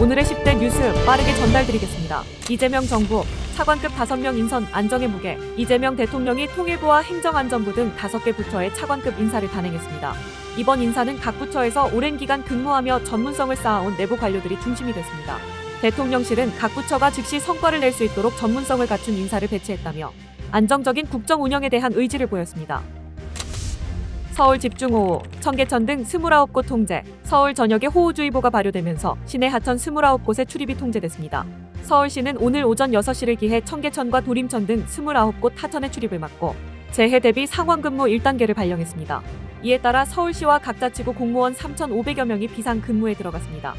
오늘의 10대 뉴스 빠르게 전달드리겠습니다. 이재명 정부 차관급 5명 인선 안정의 무게 이재명 대통령이 통일부와 행정안전부 등 5개 부처의 차관급 인사를 단행했습니다. 이번 인사는 각 부처에서 오랜 기간 근무하며 전문성을 쌓아온 내부 관료들이 중심이 됐습니다. 대통령실은 각 부처가 즉시 성과를 낼 수 있도록 전문성을 갖춘 인사를 배치했다며 안정적인 국정 운영에 대한 의지를 보였습니다. 서울 집중호우, 청계천 등 29곳 통제, 서울 전역에 호우주의보가 발효되면서 시내 하천 29곳에 출입이 통제됐습니다. 서울시는 오늘 오전 6시를 기해 청계천과 도림천 등 29곳 하천의 출입을 막고 재해 대비 상황근무 1단계를 발령했습니다. 이에 따라 서울시와 각 자치구 공무원 3,500여 명이 비상 근무에 들어갔습니다.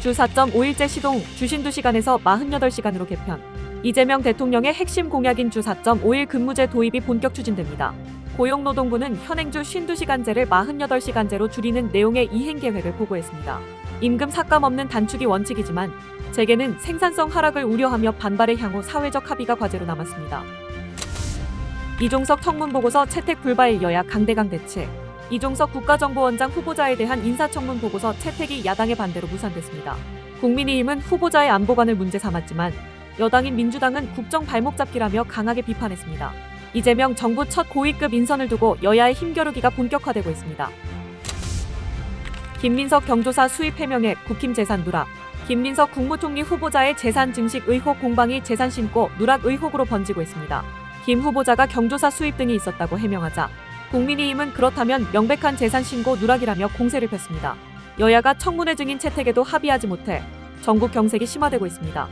주 4.5일제 시동, 주신 2시간에서 48시간으로 개편. 이재명 대통령의 핵심 공약인 주 4.5일 근무제 도입이 본격 추진됩니다. 고용노동부는 현행주 52시간제를 48시간제로 줄이는 내용의 이행 계획을 보고했습니다. 임금 삭감 없는 단축이 원칙이지만 재계는 생산성 하락을 우려하며 반발의 향후 사회적 합의가 과제로 남았습니다. 이종석 청문 보고서 채택 불발 여야 강대강 대치. 이종석 국가정보원장 후보자에 대한 인사청문 보고서 채택이 야당의 반대로 무산됐습니다. 국민의힘은 후보자의 안보관을 문제 삼았지만 여당인 민주당은 국정 발목 잡기라며 강하게 비판했습니다. 이재명 정부 첫 고위급 인선을 두고 여야의 힘겨루기가 본격화되고 있습니다. 김민석 경조사 수입 해명에 국힘 재산 누락. 김민석 국무총리 후보자의 재산 증식 의혹 공방이 재산 신고 누락 의혹으로 번지고 있습니다. 김 후보자가 경조사 수입 등이 있었다고 해명하자 국민의힘은 그렇다면 명백한 재산 신고 누락이라며 공세를 폈습니다. 여야가 청문회 증인 채택에도 합의하지 못해 전국 경색이 심화되고 있습니다.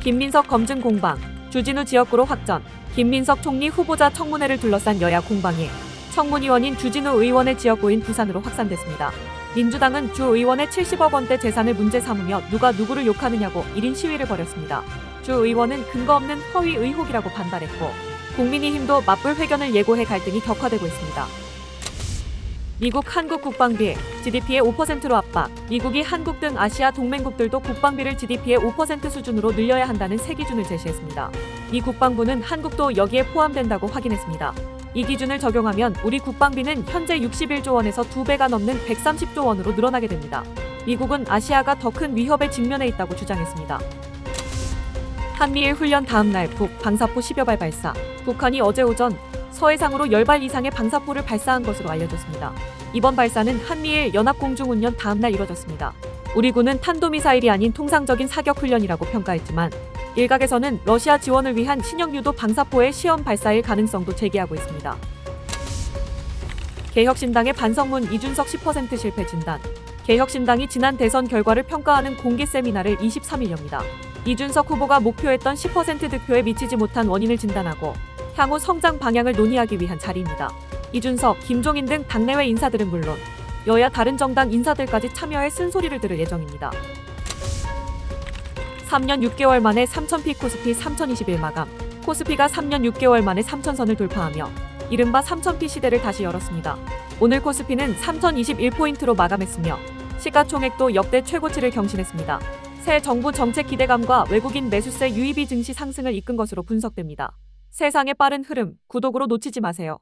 김민석 검증 공방, 주진우 지역구로 확전, 김민석 총리 후보자 청문회를 둘러싼 여야 공방이 청문위원인 주진우 의원의 지역구인 부산으로 확산됐습니다. 민주당은 주 의원의 70억 원대 재산을 문제 삼으며 누가 누구를 욕하느냐고 1인 시위를 벌였습니다. 주 의원은 근거 없는 허위 의혹이라고 반발했고 국민의힘도 맞불 회견을 예고해 갈등이 격화되고 있습니다. 미국 한국 국방비 GDP의 5%로 압박. 미국이 한국 등 아시아 동맹국들도 국방비를 GDP의 5% 수준으로 늘려야 한다는 새 기준을 제시했습니다. 미 국방부는 한국도 여기에 포함된다고 확인했습니다. 이 기준을 적용하면 우리 국방비는 현재 61조 원에서 2배가 넘는 130조 원으로 늘어나게 됩니다. 미국은 아시아가 더 큰 위협에 직면해 있다고 주장했습니다. 한미일 훈련 다음 날 북 방사포 10여 발 발사. 북한이 어제 오전 서해상으로 10발 이상의 방사포를 발사한 것으로 알려졌습니다. 이번 발사는 한미일 연합공중훈련 다음 날 이뤄졌습니다. 우리 군은 탄도미사일이 아닌 통상적인 사격 훈련이라고 평가했지만 일각에서는 러시아 지원을 위한 신형 유도 방사포의 시험 발사일 가능성도 제기하고 있습니다. 개혁신당의 반성문 이준석 10% 실패 진단. 개혁신당이 지난 대선 결과를 평가하는 공개 세미나를 23일 엽니다. 이준석 후보가 목표했던 10% 득표에 미치지 못한 원인을 진단하고 향후 성장 방향을 논의하기 위한 자리입니다. 이준석, 김종인 등 당내외 인사들은 물론 여야 다른 정당 인사들까지 참여해 쓴소리를 들을 예정입니다. 3년 6개월 만에 3000피 코스피 3021 마감. 코스피가 3년 6개월 만에 3000선을 돌파하며 이른바 3000피 시대를 다시 열었습니다. 오늘 코스피는 3021포인트로 마감했으며 시가총액도 역대 최고치를 경신했습니다. 새 정부 정책 기대감과 외국인 매수세 유입이 증시 상승을 이끈 것으로 분석됩니다. 세상의 빠른 흐름, 구독으로 놓치지 마세요.